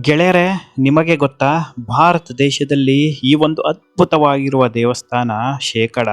ಗೆಳೆಯರೆ, ನಿಮಗೆ ಗೊತ್ತಾ? ಭಾರತ ದೇಶದಲ್ಲಿ ಈ ಒಂದು ಅದ್ಭುತವಾಗಿರುವ ದೇವಸ್ಥಾನ ಶೇಕಡ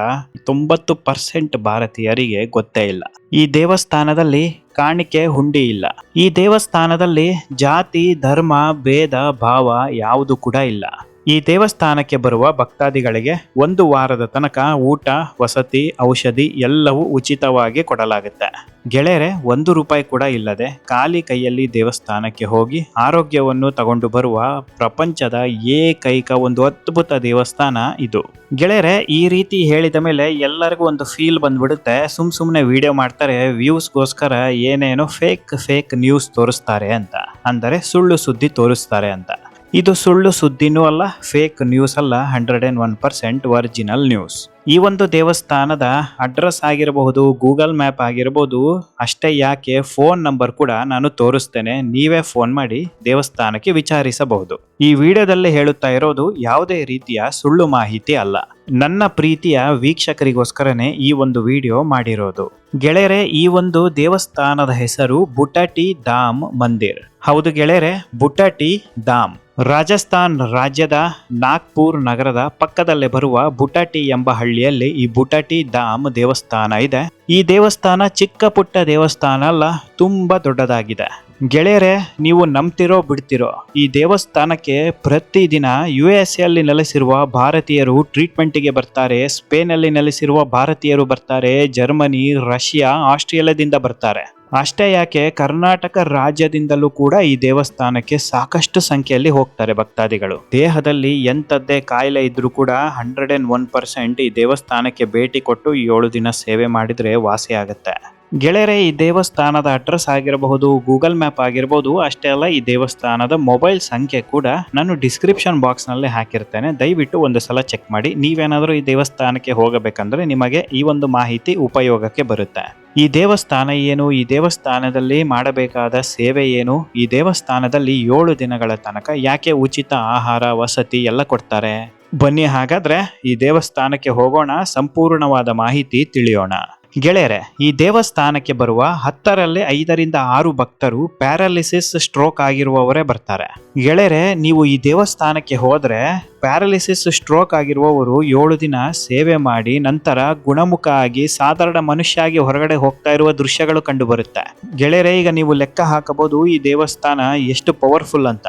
ತೊಂಬತ್ತು ಪರ್ಸೆಂಟ್ ಭಾರತೀಯರಿಗೆ ಗೊತ್ತೇ ಇಲ್ಲ. ಈ ದೇವಸ್ಥಾನದಲ್ಲಿ ಕಾಣಿಕೆ ಹುಂಡಿ ಇಲ್ಲ. ಈ ದೇವಸ್ಥಾನದಲ್ಲಿ ಜಾತಿ, ಧರ್ಮ, ಭೇದ, ಭಾವ ಯಾವುದು ಕೂಡ ಇಲ್ಲ. ಈ ದೇವಸ್ಥಾನಕ್ಕೆ ಬರುವ ಭಕ್ತಾದಿಗಳಿಗೆ ಒಂದು ವಾರದ ತನಕ ಊಟ, ವಸತಿ, ಔಷಧಿ ಎಲ್ಲವೂ ಉಚಿತವಾಗಿ ಕೊಡಲಾಗುತ್ತೆ. ಗೆಳೆಯರೆ, ಒಂದು ರೂಪಾಯಿ ಕೂಡ ಇಲ್ಲದೆ ಖಾಲಿ ಕೈಯಲ್ಲಿ ದೇವಸ್ಥಾನಕ್ಕೆ ಹೋಗಿ ಆರೋಗ್ಯವನ್ನು ತಗೊಂಡು ಬರುವ ಪ್ರಪಂಚದ ಏಕೈಕ ಒಂದು ಅದ್ಭುತ ದೇವಸ್ಥಾನ ಇದು. ಗೆಳೆಯರೆ, ಈ ರೀತಿ ಹೇಳಿದ ಮೇಲೆ ಎಲ್ಲರಿಗೂ ಒಂದು ಫೀಲ್ ಬಂದ್ಬಿಡುತ್ತೆ. ಸುಮ್ ಸುಮ್ಮನೆ ವಿಡಿಯೋ ಮಾಡ್ತಾರೆ ವ್ಯೂಸ್ಗೋಸ್ಕರ ಏನೇನೋ ಫೇಕ್ ಫೇಕ್ ನ್ಯೂಸ್ ತೋರಿಸ್ತಾರೆ ಅಂತ. ಅಂದರೆ ಸುಳ್ಳು ಸುದ್ದಿ ತೋರಿಸ್ತಾರೆ ಅಂತ. ಇದು ಸುಳ್ಳು ಸುದ್ದಿನೂ ಅಲ್ಲ ಫೇಕ್ ನ್ಯೂಸ್ ಅಲ್ಲ hundred and one percent original news ಈ ಒಂದು ದೇವಸ್ಥಾನದ ಅಡ್ರೆಸ್ ಆಗಿರಬಹುದು ಗೂಗಲ್ ಮ್ಯಾಪ್ ಆಗಿರಬಹುದು ಅಷ್ಟೇ ಯಾಕೆ ಫೋನ್ ನಂಬರ್ ಕೂಡ ನಾನು ತೋರಿಸ್ತೇನೆ, ನೀವೇ ಫೋನ್ ಮಾಡಿ ದೇವಸ್ಥಾನಕ್ಕೆ ವಿಚಾರಿಸಬಹುದು. ಈ ವಿಡಿಯೋದಲ್ಲಿ ಹೇಳುತ್ತಾ ಇರೋದು ಯಾವುದೇ ರೀತಿಯ ಸುಳ್ಳು ಮಾಹಿತಿ ಅಲ್ಲ. ನನ್ನ ಪ್ರೀತಿಯ ವೀಕ್ಷಕರಿಗೋಸ್ಕರನೇ ಈ ಒಂದು ವಿಡಿಯೋ ಮಾಡಿರೋದು. ಗೆಳೆಯರೆ, ಈ ಒಂದು ದೇವಸ್ಥಾನದ ಹೆಸರು ಬುಟಟಿ ಧಾಮ್ ಮಂದಿರ್. ಹೌದು ಗೆಳೆಯರೆ, ಬುಟಟಿ ಧಾಮ್. ರಾಜಸ್ಥಾನ್ ರಾಜ್ಯದ ನಾಗ್ಪುರ್ ನಗರದ ಪಕ್ಕದಲ್ಲೇ ಬರುವ ಬುಟಾಟಿ ಎಂಬ ಹಳ್ಳಿಯಲ್ಲಿ ಈ ಬುಟಾಟಿ ಧಾಮ್ ದೇವಸ್ಥಾನ ಇದೆ. ಈ ದೇವಸ್ಥಾನ ಚಿಕ್ಕ ಪುಟ್ಟ ದೇವಸ್ಥಾನ ಅಲ್ಲ, ತುಂಬಾ ದೊಡ್ಡದಾಗಿದೆ. ಗೆಳೆಯರೆ, ನೀವು ನಂಬ್ತಿರೋ ಬಿಡ್ತಿರೋ, ಈ ದೇವಸ್ಥಾನಕ್ಕೆ ಪ್ರತಿದಿನ ಯು ಎಸ್ ಎಲ್ಲಿ ನೆಲೆಸಿರುವ ಭಾರತೀಯರು ಟ್ರೀಟ್ಮೆಂಟಿಗೆ ಬರ್ತಾರೆ ಸ್ಪೇನ್ ಅಲ್ಲಿ ನೆಲೆಸಿರುವ ಭಾರತೀಯರು ಬರ್ತಾರೆ, ಜರ್ಮನಿ, ರಷ್ಯಾ, ಆಸ್ಟ್ರೇಲಿಯಾದಿಂದ ಬರ್ತಾರೆ. ಅಷ್ಟೇ ಯಾಕೆ ಕರ್ನಾಟಕ ರಾಜ್ಯದಿಂದಲೂ ಕೂಡ ಈ ದೇವಸ್ಥಾನಕ್ಕೆ ಸಾಕಷ್ಟು ಸಂಖ್ಯೆಯಲ್ಲಿ ಹೋಗ್ತಾರೆ ಭಕ್ತಾದಿಗಳು. ದೇಹದಲ್ಲಿ ಎಂಥದ್ದೇ ಕಾಯಿಲೆ ಇದ್ರೂ ಕೂಡ ಹಂಡ್ರೆಡ್ ಅಂಡ್ ಒನ್ ಪರ್ಸೆಂಟ್ ಈ ದೇವಸ್ಥಾನಕ್ಕೆ ಭೇಟಿ ಕೊಟ್ಟು ಏಳು ದಿನ ಸೇವೆ ಮಾಡಿದರೆ ವಾಸಿ ಆಗುತ್ತೆ ಗೆಳೆಯರೆ, ಈ ದೇವಸ್ಥಾನದ ಅಡ್ರೆಸ್ ಆಗಿರಬಹುದು, ಗೂಗಲ್ ಮ್ಯಾಪ್ ಆಗಿರ್ಬೋದು, ಅಷ್ಟೇ ಅಲ್ಲ, ಈ ದೇವಸ್ಥಾನದ ಮೊಬೈಲ್ ಸಂಖ್ಯೆ ಕೂಡ ನಾನು ಡಿಸ್ಕ್ರಿಪ್ಷನ್ ಬಾಕ್ಸ್ನಲ್ಲಿ ಹಾಕಿರ್ತೇನೆ. ದಯವಿಟ್ಟು ಒಂದು ಸಲ ಚೆಕ್ ಮಾಡಿ. ನೀವೇನಾದರೂ ಈ ದೇವಸ್ಥಾನಕ್ಕೆ ಹೋಗಬೇಕಂದ್ರೆ ನಿಮಗೆ ಈ ಒಂದು ಮಾಹಿತಿ ಉಪಯೋಗಕ್ಕೆ ಬರುತ್ತೆ. ಈ ದೇವಸ್ಥಾನ ಏನು? ಈ ದೇವಸ್ಥಾನದಲ್ಲಿ ಮಾಡಬೇಕಾದ ಸೇವೆ ಏನು? ಈ ದೇವಸ್ಥಾನದಲ್ಲಿ ಏಳು ದಿನಗಳ ತನಕ ಯಾಕೆ ಉಚಿತ ಆಹಾರ, ವಸತಿ ಎಲ್ಲ ಕೊಡ್ತಾರೆ? ಬನ್ನಿ ಹಾಗಾದ್ರೆ ಈ ದೇವಸ್ಥಾನಕ್ಕೆ ಹೋಗೋಣ, ಸಂಪೂರ್ಣವಾದ ಮಾಹಿತಿ ತಿಳಿಯೋಣ. ಗೆಳೆಯರೆ, ಈ ದೇವಸ್ಥಾನಕ್ಕೆ ಬರುವ ಹತ್ತರಲ್ಲಿ ಐದರಿಂದ ಆರು ಭಕ್ತರು ಪ್ಯಾರಾಲಿಸಿಸ್ ಸ್ಟ್ರೋಕ್ ಆಗಿರುವವರೇ ಬರ್ತಾರೆ. ಗೆಳೆಯರೆ, ನೀವು ಈ ದೇವಸ್ಥಾನಕ್ಕೆ ಹೋದರೆ ಪ್ಯಾರಾಲಿಸಿಸ್ ಸ್ಟ್ರೋಕ್ ಆಗಿರುವವರು ಏಳು ದಿನ ಸೇವೆ ಮಾಡಿ, ನಂತರ ಗುಣಮುಖ ಆಗಿ, ಸಾಧಾರಣ ಮನುಷ್ಯ ಆಗಿ ಹೊರಗಡೆ ಹೋಗ್ತಾ ಇರುವ ದೃಶ್ಯಗಳು ಕಂಡುಬರುತ್ತೆ. ಗೆಳೆಯರೆ, ಈಗ ನೀವು ಲೆಕ್ಕ ಹಾಕಬಹುದು, ಈ ದೇವಸ್ಥಾನ ಎಷ್ಟು ಪವರ್ಫುಲ್ ಅಂತ.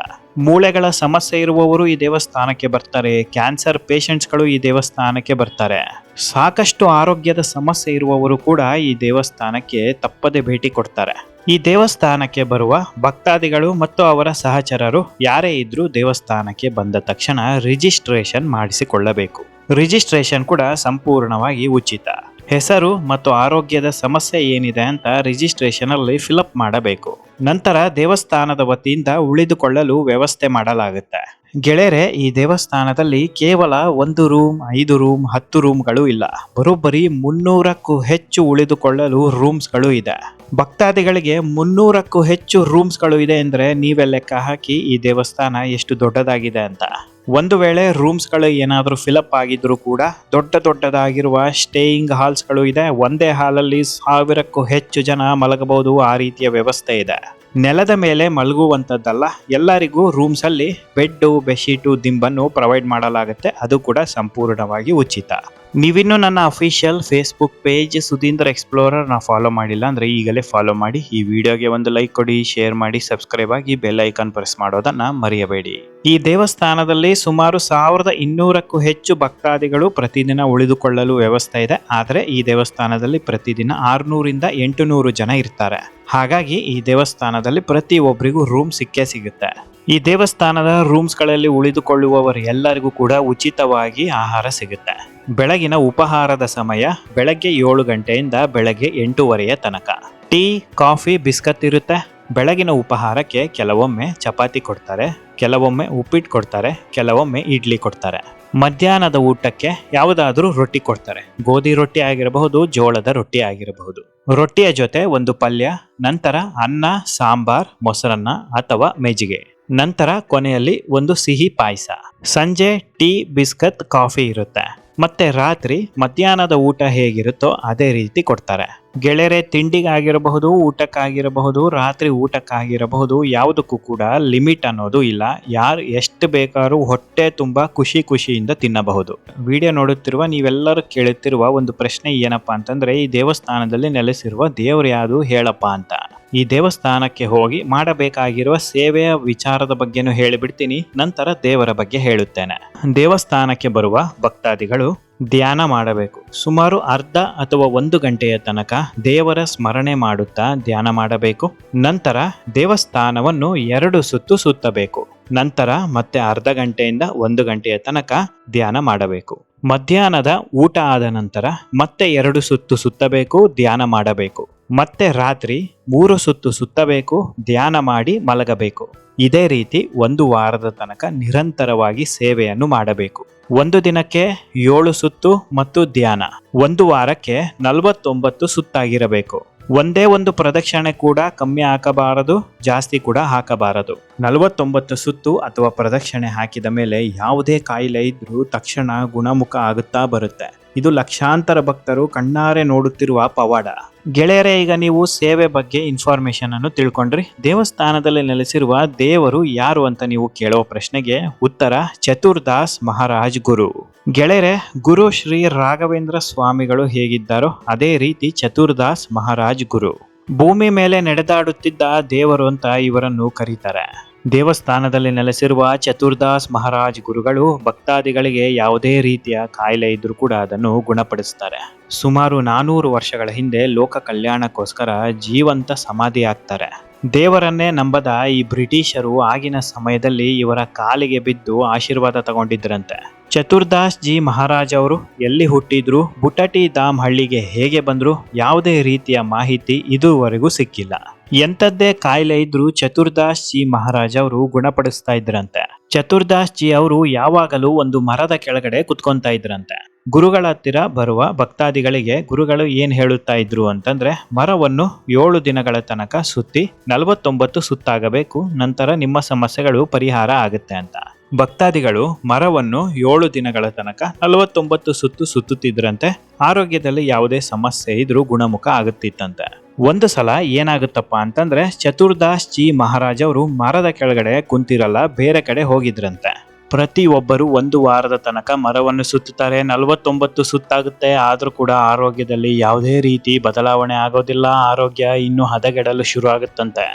ಮೂಳೆಗಳ ಸಮಸ್ಯೆ ಇರುವವರು ಈ ದೇವಸ್ಥಾನಕ್ಕೆ ಬರ್ತಾರೆ. ಕ್ಯಾನ್ಸರ್ ಪೇಷಂಟ್ಸ್ಗಳು ಈ ದೇವಸ್ಥಾನಕ್ಕೆ ಬರ್ತಾರೆ. ಸಾಕಷ್ಟು ಆರೋಗ್ಯದ ಸಮಸ್ಯೆ ಇರುವವರು ಕೂಡ ಈ ದೇವಸ್ಥಾನಕ್ಕೆ ತಪ್ಪದೆ ಭೇಟಿ ಕೊಡ್ತಾರೆ. ಈ ದೇವಸ್ಥಾನಕ್ಕೆ ಬರುವ ಭಕ್ತಾದಿಗಳು ಮತ್ತು ಅವರ ಸಹಚರರು ಯಾರೇ ಇದ್ರೂ ದೇವಸ್ಥಾನಕ್ಕೆ ಬಂದ ತಕ್ಷಣ ರಿಜಿಸ್ಟ್ರೇಷನ್ ಮಾಡಿಸಿಕೊಳ್ಳಬೇಕು. ರಿಜಿಸ್ಟ್ರೇಷನ್ ಕೂಡ ಸಂಪೂರ್ಣವಾಗಿ ಉಚಿತ. ಹೆಸರು ಮತ್ತು ಆರೋಗ್ಯದ ಸಮಸ್ಯೆ ಏನಿದೆ ಅಂತ ರಿಜಿಸ್ಟ್ರೇಷನಲ್ಲಿ ಫಿಲಪ್ ಮಾಡಬೇಕು. ನಂತರ ದೇವಸ್ಥಾನದ ವತಿಯಿಂದ ಉಳಿದುಕೊಳ್ಳಲು ವ್ಯವಸ್ಥೆ ಮಾಡಲಾಗುತ್ತೆ. ಗೆಳೆಯರೆ ಈ ದೇವಸ್ಥಾನದಲ್ಲಿ ಕೇವಲ ಒಂದು ರೂಮ್, ಐದು ರೂಮ್, ಹತ್ತು ರೂಮ್ಗಳು ಇಲ್ಲ. ಬರೋಬ್ಬರಿ ಮುನ್ನೂರಕ್ಕೂ ಹೆಚ್ಚು ಉಳಿದುಕೊಳ್ಳಲು ರೂಮ್ಸ್ಗಳು ಇದೆ. ಭಕ್ತಾದಿಗಳಿಗೆ ಮುನ್ನೂರಕ್ಕೂ ಹೆಚ್ಚು ರೂಮ್ಸ್ಗಳು ಇದೆ ಅಂದರೆ ನೀವೇ ಲೆಕ್ಕ ಹಾಕಿ ಈ ದೇವಸ್ಥಾನ ಎಷ್ಟು ದೊಡ್ಡದಾಗಿದೆ ಅಂತ. ಒಂದು ವೇಳೆ ರೂಮ್ಸ್ಗಳು ಏನಾದರೂ ಫಿಲಪ್ ಆಗಿದ್ರೂ ಕೂಡ ದೊಡ್ಡ ದೊಡ್ಡದಾಗಿರುವ ಸ್ಟೇಯಿಂಗ್ ಹಾಲ್ಸ್ಗಳು ಇದೆ. ಒಂದೇ ಹಾಲಲ್ಲಿ ಸಾವಿರಕ್ಕೂ ಹೆಚ್ಚು ಜನ ಮಲಗಬಹುದು. ಆ ರೀತಿಯ ವ್ಯವಸ್ಥೆ ಇದೆ. ನೆಲದ ಮೇಲೆ ಮಲಗುವಂಥದ್ದಲ್ಲ ಎಲ್ಲರಿಗೂ ರೂಮ್ಸಲ್ಲಿ ಬೆಡ್ಡು ಬೆಡ್ಶೀಟು ದಿಂಬನ್ನು ಪ್ರೊವೈಡ್ ಮಾಡಲಾಗುತ್ತೆ. ಅದು ಕೂಡ ಸಂಪೂರ್ಣವಾಗಿ ಉಚಿತ. ನೀವಿನ್ನು ನನ್ನ official Facebook page Sudheendra explorer ನಾ ಫಾಲೋ ಮಾಡಿಲ್ಲ ಅಂದರೆ ಈಗಲೇ ಫಾಲೋ ಮಾಡಿ. ಈ ವಿಡಿಯೋಗೆ ಒಂದು ಲೈಕ್ ಕೊಡಿ ಶೇರ್ ಮಾಡಿ ಸಬ್ಸ್ಕ್ರೈಬ್ ಆಗಿ ಬೆಲ್ ಐಕಾನ್ ಪ್ರೆಸ್ ಮಾಡೋದನ್ನು ಮರೆಯಬೇಡಿ. ಈ ದೇವಸ್ಥಾನದಲ್ಲಿ ಸುಮಾರು ಸಾವಿರದ ಇನ್ನೂರಕ್ಕೂ ಹೆಚ್ಚು ಭಕ್ತಾದಿಗಳು ಪ್ರತಿದಿನ ಉಳಿದುಕೊಳ್ಳಲು ವ್ಯವಸ್ಥೆ ಇದೆ. ಆದರೆ ಈ ದೇವಸ್ಥಾನದಲ್ಲಿ ಪ್ರತಿದಿನ ಆರುನೂರಿಂದ ಎಂಟು ನೂರು ಜನ ಇರ್ತಾರೆ. ಹಾಗಾಗಿ ಈ ದೇವಸ್ಥಾನದಲ್ಲಿ ಪ್ರತಿ ಒಬ್ಬರಿಗೂ ರೂಮ್ ಸಿಕ್ಕೇ ಸಿಗುತ್ತೆ. ಈ ದೇವಸ್ಥಾನದ ರೂಮ್ಸ್ಗಳಲ್ಲಿ ಉಳಿದುಕೊಳ್ಳುವವರು ಎಲ್ಲರಿಗೂ ಕೂಡ ಉಚಿತವಾಗಿ ಆಹಾರ ಸಿಗುತ್ತೆ. ಬೆಳಗಿನ ಉಪಹಾರದ ಸಮಯ ಬೆಳಗ್ಗೆ ಏಳು ಗಂಟೆಯಿಂದ ಬೆಳಗ್ಗೆ ಎಂಟೂವರೆಯ ತನಕ. ಟೀ, ಕಾಫಿ, ಬಿಸ್ಕತ್ ಇರುತ್ತೆ. ಬೆಳಗಿನ ಉಪಹಾರಕ್ಕೆ ಕೆಲವೊಮ್ಮೆ ಚಪಾತಿ ಕೊಡ್ತಾರೆ, ಕೆಲವೊಮ್ಮೆ ಉಪ್ಪಿಟ್ಟು ಕೊಡ್ತಾರೆ, ಕೆಲವೊಮ್ಮೆ ಇಡ್ಲಿ ಕೊಡ್ತಾರೆ. ಮಧ್ಯಾಹ್ನದ ಊಟಕ್ಕೆ ಯಾವುದಾದ್ರೂ ರೊಟ್ಟಿ ಕೊಡ್ತಾರೆ. ಗೋಧಿ ರೊಟ್ಟಿ ಆಗಿರಬಹುದು, ಜೋಳದ ರೊಟ್ಟಿ ಆಗಿರಬಹುದು. ರೊಟ್ಟಿಯ ಜೊತೆ ಒಂದು ಪಲ್ಯ, ನಂತರ ಅನ್ನ, ಸಾಂಬಾರ್, ಮೊಸರನ್ನ ಅಥವಾ ಮೇಜಿಗೆ. ನಂತರ ಕೊನೆಯಲ್ಲಿ ಒಂದು ಸಿಹಿ ಪಾಯಸ. ಸಂಜೆ ಟೀ, ಬಿಸ್ಕತ್, ಕಾಫಿ ಇರುತ್ತೆ. ಮತ್ತೆ ರಾತ್ರಿ ಮಧ್ಯಾಹ್ನದ ಊಟ ಹೇಗಿರುತ್ತೋ ಅದೇ ರೀತಿ ಕೊಡ್ತಾರೆ. ಗೆಳೆಯರೆ, ತಿಂಡಿಗಾಗಿರಬಹುದು, ಊಟಕ್ಕಾಗಿರಬಹುದು, ರಾತ್ರಿ ಊಟಕ್ಕಾಗಿರಬಹುದು, ಯಾವುದಕ್ಕೂ ಕೂಡ ಲಿಮಿಟ್ ಅನ್ನೋದು ಇಲ್ಲ. ಯಾರು ಎಷ್ಟು ಬೇಕಾದ್ರೂ ಹೊಟ್ಟೆ ತುಂಬ ಖುಷಿ ಖುಷಿಯಿಂದ ತಿನ್ನಬಹುದು. ವಿಡಿಯೋ ನೋಡುತ್ತಿರುವ ನೀವೆಲ್ಲರೂ ಕೇಳುತ್ತಿರುವ ಒಂದು ಪ್ರಶ್ನೆ ಏನಪ್ಪಾ ಅಂತಂದ್ರೆ, ಈ ದೇವಸ್ಥಾನದಲ್ಲಿ ನೆಲೆಸಿರುವ ದೇವರು ಯಾವುದು ಹೇಳಪ್ಪ ಅಂತ. ಈ ದೇವಸ್ಥಾನಕ್ಕೆ ಹೋಗಿ ಮಾಡಬೇಕಾಗಿರುವ ಸೇವೆಯ ವಿಚಾರದ ಬಗ್ಗೆನೂ ಹೇಳಿಬಿಡ್ತೀನಿ. ನಂತರ ದೇವರ ಬಗ್ಗೆ ಹೇಳುತ್ತೇನೆ. ದೇವಸ್ಥಾನಕ್ಕೆ ಬರುವ ಭಕ್ತಾದಿಗಳು ಧ್ಯಾನ ಮಾಡಬೇಕು. ಸುಮಾರು ಅರ್ಧ ಅಥವಾ ಒಂದು ಗಂಟೆಯ ತನಕ ದೇವರ ಸ್ಮರಣೆ ಮಾಡುತ್ತಾ ಧ್ಯಾನ ಮಾಡಬೇಕು. ನಂತರ ದೇವಸ್ಥಾನವನ್ನು ಎರಡು ಸುತ್ತು ಸುತ್ತಬೇಕು. ನಂತರ ಮತ್ತೆ ಅರ್ಧ ಗಂಟೆಯಿಂದ ಒಂದು ಗಂಟೆಯ ತನಕ ಧ್ಯಾನ ಮಾಡಬೇಕು. ಮಧ್ಯಾಹ್ನದ ಊಟ ಆದ ನಂತರ ಮತ್ತೆ ಎರಡು ಸುತ್ತು ಸುತ್ತಬೇಕು, ಧ್ಯಾನ ಮಾಡಬೇಕು. ಮತ್ತೆ ರಾತ್ರಿ ಮೂರು ಸುತ್ತು ಸುತ್ತಬೇಕು, ಧ್ಯಾನ ಮಾಡಿ ಮಲಗಬೇಕು. ಇದೇ ರೀತಿ ಒಂದು ವಾರದ ತನಕ ನಿರಂತರವಾಗಿ ಸೇವೆಯನ್ನು ಮಾಡಬೇಕು. ಒಂದು ದಿನಕ್ಕೆ ಏಳು ಸುತ್ತು ಮತ್ತು ಧ್ಯಾನ. ಒಂದು ವಾರಕ್ಕೆ ನಲವತ್ತೊಂಬತ್ತು ಸುತ್ತಾಗಿರಬೇಕು. ಒಂದೇ ಒಂದು ಪ್ರದಕ್ಷಿಣೆ ಕೂಡ ಕಮ್ಮಿ ಹಾಕಬಾರದು, ಜಾಸ್ತಿ ಕೂಡ ಹಾಕಬಾರದು. ನಲವತ್ತೊಂಬತ್ತು ಸುತ್ತು ಅಥವಾ ಪ್ರದಕ್ಷಿಣೆ ಹಾಕಿದ ಮೇಲೆ ಯಾವುದೇ ಕಾಯಿಲೆ ಇದ್ರೂ ತಕ್ಷಣ ಗುಣಮುಖ ಆಗುತ್ತಾ ಬರುತ್ತೆ. ಇದು ಲಕ್ಷಾಂತರ ಭಕ್ತರು ಕಣ್ಣಾರೆ ನೋಡುತ್ತಿರುವ ಪವಾಡ. ಗೆಳೆಯರೇ, ಈಗ ನೀವು ಸೇವೆ ಬಗ್ಗೆ ಇನ್ಫಾರ್ಮೇಶನ್ ಅನ್ನು ತಿಳ್ಕೊಂಡ್ರಿ. ದೇವಸ್ಥಾನದಲ್ಲಿ ನೆಲೆಸಿರುವ ದೇವರು ಯಾರು ಅಂತ ನೀವು ಕೇಳುವ ಪ್ರಶ್ನೆಗೆ ಉತ್ತರ ಚತುರ್ದಾಸ್ ಮಹಾರಾಜ್ ಗುರು. ಗೆಳೆಯರೆ, ಗುರು ಶ್ರೀ ರಾಘವೇಂದ್ರ ಸ್ವಾಮಿಗಳು ಹೇಗಿದ್ದಾರೋ ಅದೇ ರೀತಿ ಚತುರ್ದಾಸ್ ಮಹಾರಾಜ್ ಗುರು. ಭೂಮಿ ಮೇಲೆ ನಡೆದಾಡುತ್ತಿದ್ದ ದೇವರು ಅಂತ ಇವರನ್ನು ಕರೀತಾರೆ. ದೇವಸ್ಥಾನದಲ್ಲಿ ನೆಲೆಸಿರುವ ಚತುರ್ದಾಸ್ ಮಹಾರಾಜ್ ಗುರುಗಳು ಭಕ್ತಾದಿಗಳಿಗೆ ಯಾವುದೇ ರೀತಿಯ ಕಾಯಿಲೆ ಇದ್ರೂ ಕೂಡ ಅದನ್ನು ಗುಣಪಡಿಸ್ತಾರೆ. ಸುಮಾರು ನಾನೂರು ವರ್ಷಗಳ ಹಿಂದೆ ಲೋಕ ಕಲ್ಯಾಣಕ್ಕೋಸ್ಕರ ಜೀವಂತ ಸಮಾಧಿ ಆಗ್ತಾರೆ. ದೇವರನ್ನೇ ನಂಬದ ಈ ಬ್ರಿಟಿಷರು ಆಗಿನ ಸಮಯದಲ್ಲಿ ಇವರ ಕಾಲಿಗೆ ಬಿದ್ದು ಆಶೀರ್ವಾದ ತಗೊಂಡಿದ್ರಂತೆ ಚತುರ್ದಾಸ್ ಜಿ ಮಹಾರಾಜ್ ಅವರು ಎಲ್ಲಿ ಹುಟ್ಟಿದ್ರು, ಬುಟಟಿ ಧಾಮ್ ಹಳ್ಳಿಗೆ ಹೇಗೆ ಬಂದ್ರು, ಯಾವುದೇ ರೀತಿಯ ಮಾಹಿತಿ ಇದುವರೆಗೂ ಸಿಕ್ಕಿಲ್ಲ. ಎಂಥದ್ದೇ ಕಾಯಿಲೆ ಇದ್ರೂ ಚತುರ್ದಾಸ್ ಜಿ ಮಹಾರಾಜ್ ಅವರು ಗುಣಪಡಿಸ್ತಾ ಇದ್ರಂತೆ. ಚತುರ್ದಾಸ್ ಜಿ ಅವರು ಯಾವಾಗಲೂ ಒಂದು ಮರದ ಕೆಳಗಡೆ ಕುತ್ಕೊಂತಾ ಇದ್ರಂತೆ. ಗುರುಗಳ ಹತ್ತಿರ ಬರುವ ಭಕ್ತಾದಿಗಳಿಗೆ ಗುರುಗಳು ಏನ್ ಹೇಳುತ್ತಾ ಇದ್ರು ಅಂತಂದ್ರೆ, ಮರವನ್ನು ಏಳು ದಿನಗಳ ತನಕ ಸುತ್ತಿ ನಲವತ್ತೊಂಬತ್ತು ಸುತ್ತಾಗಬೇಕು, ನಂತರ ನಿಮ್ಮ ಸಮಸ್ಯೆಗಳು ಪರಿಹಾರ ಆಗುತ್ತೆ ಅಂತ. ಭಕ್ತಾದಿಗಳು ಮರವನ್ನು ಏಳು ದಿನಗಳ ತನಕ ನಲವತ್ತೊಂಬತ್ತು ಸುತ್ತು ಸುತ್ತುತ್ತಿದ್ರಂತೆ, ಆರೋಗ್ಯದಲ್ಲಿ ಯಾವುದೇ ಸಮಸ್ಯೆ ಇದ್ರೂ ಗುಣಮುಖ ಆಗುತ್ತಿತ್ತಂತೆ. ಒಂದು ಸಲ ಏನಾಗುತ್ತಪ್ಪ ಅಂತಂದ್ರೆ ಚತುರ್ದಾಸ್ ಜಿ ಮಹಾರಾಜ್ ಅವರು ಮರದ ಕೆಳಗಡೆ ಕುಂತಿರಲ್ಲ, ಬೇರೆ ಕಡೆ ಹೋಗಿದ್ರಂತೆ. ಪ್ರತಿ ಒಬ್ಬರು ಒಂದು ವಾರದ ತನಕ ಮರವನ್ನು ಸುತ್ತುತ್ತಾರೆ, ನಲವತ್ತೊಂಬತ್ತು ಸುತ್ತಾಗುತ್ತೆ, ಆದರೂ ಕೂಡ ಆರೋಗ್ಯದಲ್ಲಿ ಯಾವುದೇ ರೀತಿ ಬದಲಾವಣೆ ಆಗೋದಿಲ್ಲ, ಆರೋಗ್ಯ ಇನ್ನೂ ಹದಗೆಡಲು ಶುರು ಆಗುತ್ತಂತೆ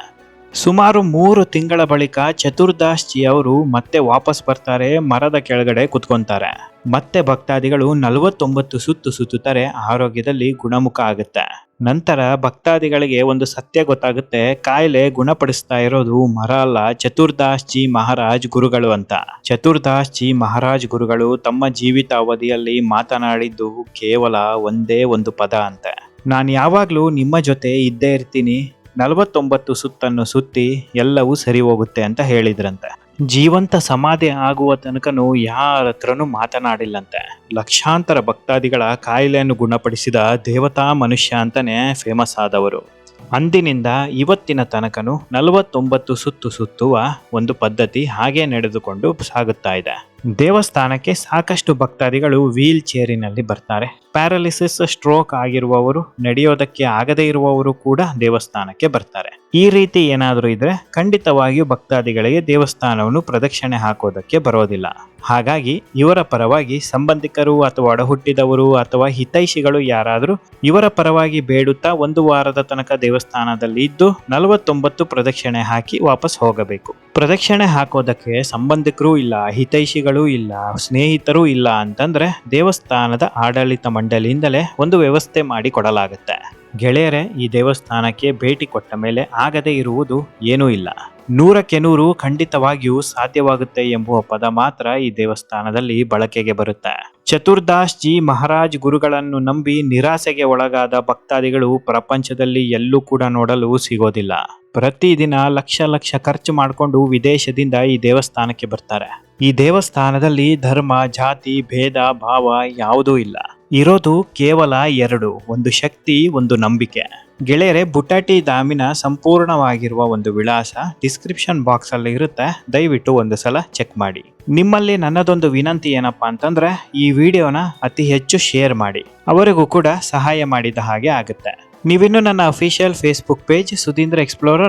ಸುಮಾರು ಮೂರು ತಿಂಗಳ ಬಳಿಕ ಚತುರ್ದಾಸ್ ಜಿ ಅವರು ಮತ್ತೆ ವಾಪಸ್ ಬರ್ತಾರೆ, ಮರದ ಕೆಳಗಡೆ ಕುತ್ಕೊಂತಾರೆ. ಮತ್ತೆ ಭಕ್ತಾದಿಗಳು ನಲವತ್ತೊಂಬತ್ತು ಸುತ್ತು ಸುತ್ತುತ್ತಾರೆ, ಆರೋಗ್ಯದಲ್ಲಿ ಗುಣಮುಖ ಆಗುತ್ತೆ. ನಂತರ ಭಕ್ತಾದಿಗಳಿಗೆ ಒಂದು ಸತ್ಯ ಗೊತ್ತಾಗುತ್ತೆ, ಕಾಯಿಲೆ ಗುಣಪಡಿಸ್ತಾ ಇರೋದು ಮರ ಅಲ್ಲ ಚತುರ್ದಾಸ್ ಜಿ ಮಹಾರಾಜ್ ಗುರುಗಳು ಅಂತ. ಚತುರ್ದಾಸ್ ಜಿ ಮಹಾರಾಜ್ ಗುರುಗಳು ತಮ್ಮ ಜೀವಿತ ಅವಧಿಯಲ್ಲಿ ಮಾತನಾಡಿದ್ದು ಕೇವಲ ಒಂದೇ ಒಂದು ಪದ ಅಂತೆ. ನಾನು ಯಾವಾಗಲೂ ನಿಮ್ಮ ಜೊತೆ ಇದ್ದೇ ಇರ್ತೀನಿ. ನಲವತ್ತೊಂಬತ್ತು ಸುತ್ತನ್ನು ಸುತ್ತಿ ಎಲ್ಲವೂ ಸರಿ ಹೋಗುತ್ತೆ ಅಂತ ಹೇಳಿದ್ರಂತೆ. ಜೀವಂತ ಸಮಾಧಿ ಆಗುವ ತನಕನೂ ಯಾರ ಹತ್ರನೂ ಮಾತನಾಡಿಲ್ಲಂತೆ. ಲಕ್ಷಾಂತರ ಭಕ್ತಾದಿಗಳ ಕಾಯಿಲೆಯನ್ನು ಗುಣಪಡಿಸಿದ ದೇವತಾ ಮನುಷ್ಯ ಅಂತಾನೆ ಫೇಮಸ್ ಆದವರು. ಅಂದಿನಿಂದ ಇವತ್ತಿನ ತನಕನೂ ನಲವತ್ತೊಂಬತ್ತು ಸುತ್ತು ಸುತ್ತುವ ಒಂದು ಪದ್ಧತಿ ಹಾಗೆ ನಡೆದುಕೊಂಡು ಸಾಗುತ್ತಾ ಇದೆ. ದೇವಸ್ಥಾನಕ್ಕೆ ಸಾಕಷ್ಟು ಭಕ್ತಾದಿಗಳು ವೀಲ್ ಚೇರಿನಲ್ಲಿ ಬರ್ತಾರೆ. ಪ್ಯಾರಾಲಿಸಿಸ್ ಸ್ಟ್ರೋಕ್ ಆಗಿರುವವರು, ನಡೆಯೋದಕ್ಕೆ ಆಗದೇ ಇರುವವರು ಕೂಡ ದೇವಸ್ಥಾನಕ್ಕೆ ಬರ್ತಾರೆ. ಈ ರೀತಿ ಏನಾದರೂ ಇದ್ರೆ ಖಂಡಿತವಾಗಿಯೂ ಭಕ್ತಾದಿಗಳಿಗೆ ದೇವಸ್ಥಾನವನ್ನು ಪ್ರದಕ್ಷಿಣೆ ಹಾಕೋದಕ್ಕೆ ಬರೋದಿಲ್ಲ. ಹಾಗಾಗಿ ಇವರ ಪರವಾಗಿ ಸಂಬಂಧಿಕರು ಅಥವಾ ಒಡಹುಟ್ಟಿದವರು ಅಥವಾ ಹಿತೈಷಿಗಳು ಯಾರಾದರೂ ಇವರ ಪರವಾಗಿ ಬೇಡುತ್ತಾ ಒಂದು ವಾರದ ತನಕ ದೇವಸ್ಥಾನದಲ್ಲಿ ಇದ್ದು ನಲವತ್ತೊಂಬತ್ತು ಪ್ರದಕ್ಷಿಣೆ ಹಾಕಿ ವಾಪಸ್ ಹೋಗಬೇಕು. ಪ್ರದಕ್ಷಿಣೆ ಹಾಕೋದಕ್ಕೆ ಸಂಬಂಧಿಕರು ಇಲ್ಲ, ಹಿತೈಷಿಗಳು ಇಲ್ಲ, ಸ್ನೇಹಿತರು ಇಲ್ಲ ಅಂತಂದ್ರೆ ದೇವಸ್ಥಾನದ ಆಡಳಿತ ಮಂಡಳಿಯಿಂದಲೇ ಒಂದು ವ್ಯವಸ್ಥೆ ಮಾಡಿ ಕೊಡಲಾಗುತ್ತೆ. ಗೆಳೆಯರೇ, ಈ ದೇವಸ್ಥಾನಕ್ಕೆ ಭೇಟಿ ಕೊಟ್ಟ ಮೇಲೆ ಆಗದೇ ಇರುವುದು ಏನೂ ಇಲ್ಲ. ನೂರಕ್ಕೆ ನೂರು ಖಂಡಿತವಾಗಿಯೂ ಸಾಧ್ಯವಾಗುತ್ತೆ ಎಂಬುವ ಪದ ಮಾತ್ರ ಈ ದೇವಸ್ಥಾನದಲ್ಲಿ ಬಳಕೆಗೆ ಬರುತ್ತೆ. ಚತುರ್ದಾಸ್ ಜಿ ಮಹಾರಾಜ್ ಗುರುಗಳನ್ನು ನಂಬಿ ನಿರಾಸೆಗೆ ಒಳಗಾದ ಭಕ್ತಾದಿಗಳು ಪ್ರಪಂಚದಲ್ಲಿ ಎಲ್ಲೂ ಕೂಡ ನೋಡಲು ಸಿಗೋದಿಲ್ಲ. ಪ್ರತಿದಿನ ಲಕ್ಷ ಲಕ್ಷ ಖರ್ಚು ಮಾಡಿಕೊಂಡು ವಿದೇಶದಿಂದ ಈ ದೇವಸ್ಥಾನಕ್ಕೆ ಬರ್ತಾರೆ. ಈ ದೇವಸ್ಥಾನದಲ್ಲಿ ಧರ್ಮ, ಜಾತಿ, ಭೇದ, ಭಾವ ಯಾವುದೂ ಇಲ್ಲ. ಇರೋದು ಕೇವಲ ಎರಡು, ಒಂದು ಶಕ್ತಿ, ಒಂದು ನಂಬಿಕೆ. ಗೆಳೆಯರೆ, ಬುಟಾಟಿ ಧಾಮಿನ ಸಂಪೂರ್ಣವಾಗಿರುವ ಒಂದು ವಿಳಾಸ ಡಿಸ್ಕ್ರಿಪ್ಷನ್ ಬಾಕ್ಸ್ ಅಲ್ಲಿ ಇರುತ್ತೆ. ದಯವಿಟ್ಟು ಒಂದು ಸಲ ಚೆಕ್ ಮಾಡಿ. ನಿಮ್ಮಲ್ಲಿ ನನ್ನದೊಂದು ವಿನಂತಿ ಏನಪ್ಪಾ ಅಂತಂದ್ರೆ, ಈ ವಿಡಿಯೋನ ಅತಿ ಹೆಚ್ಚು ಶೇರ್ ಮಾಡಿ. ಅವರಿಗೂ ಕೂಡ ಸಹಾಯ ಮಾಡಿದ ಹಾಗೆ ಆಗುತ್ತೆ. ನೀವಿನ್ನು ನನ್ನ ಅಫಿಷಿಯಲ್ ಫೇಸ್ಬುಕ್ ಪೇಜ್ ಸುಧೀಂದ್ರ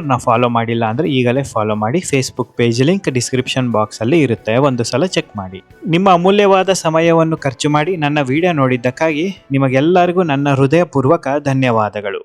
ನ ಫಾಲೋ ಮಾಡಿಲ್ಲ ಅಂದ್ರೆ ಈಗಲೇ ಫಾಲೋ ಮಾಡಿ. Facebook page link description box ಅಲ್ಲಿ ಇರುತ್ತೆ. ಒಂದು ಸಲ ಚೆಕ್ ಮಾಡಿ. ನಿಮ್ಮ ಅಮೂಲ್ಯವಾದ ಸಮಯವನ್ನು ಖರ್ಚು ಮಾಡಿ ನನ್ನ ವಿಡಿಯೋ ನೋಡಿದ್ದಕ್ಕಾಗಿ ನಿಮಗೆಲ್ಲರಿಗೂ ನನ್ನ ಹೃದಯಪೂರ್ವಕ ಧನ್ಯವಾದಗಳು.